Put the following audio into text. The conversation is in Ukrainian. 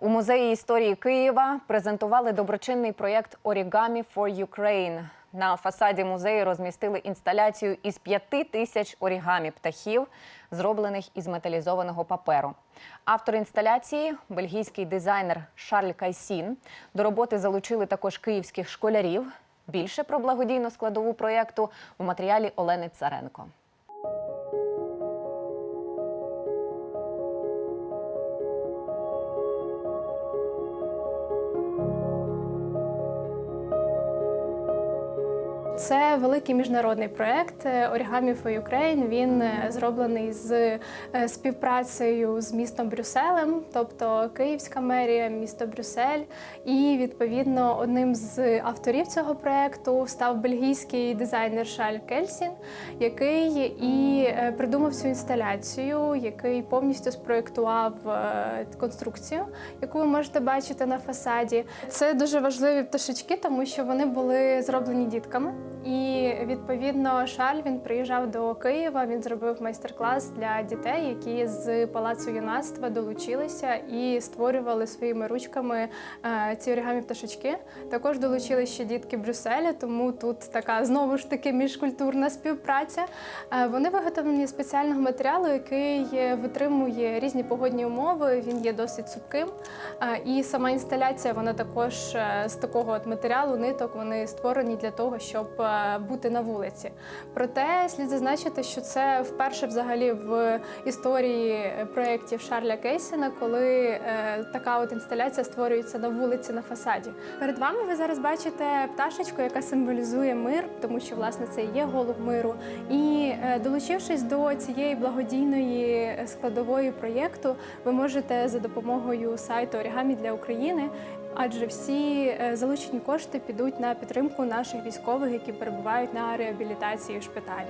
У музеї історії Києва презентували доброчинний проєкт Origami for Ukraine. На фасаді музею розмістили інсталяцію із п'яти тисяч орігамі птахів, зроблених із металізованого паперу. Автор інсталяції бельгійський дизайнер Шарль Кайсін. До роботи залучили також київських школярів. Більше про благодійну складову проєкту в матеріалі Олени Царенко. Це великий міжнародний проект е, Origami for Ukraine. Він е, зроблений з е, співпрацею з містом Брюсселем, тобто Київська мерія, місто Брюссель. І відповідно одним з авторів цього проекту став бельгійський дизайнер Шаль Кельсін, який і придумав цю інсталяцію, який повністю спроєктував е, конструкцію, яку ви можете бачити на фасаді. Це дуже важливі пташечки, тому що вони були зроблені дітками. І відповідно Шаль він приїжджав до Києва. Він зробив майстер-клас для дітей, які з палацу юнацтва долучилися і створювали своїми ручками е, ці оригамі пташечки. Також долучили ще дітки Брюсселя, тому тут така знову ж таки міжкультурна співпраця. Е, Вони виготовлені спеціального матеріалу, який витримує різні погодні умови. Він є досить цупким. Е, І сама інсталяція вона також з такого от матеріалу, ниток. Вони створені для того, щоб бути на вулиці. Проте слід зазначити, що це вперше взагалі в історії проєктів Шарля Кейсіна, коли е, така от інсталяція створюється на вулиці на фасаді. Перед вами ви зараз бачите пташечку, яка символізує мир, тому що власне це і є голуб миру. І е, долучившись до цієї благодійної складової проєкту, ви можете за допомогою сайту Орігамі для України. Адже всі е, залучені кошти підуть на підтримку наших військових, які перебувають на реабілітації в шпиталі.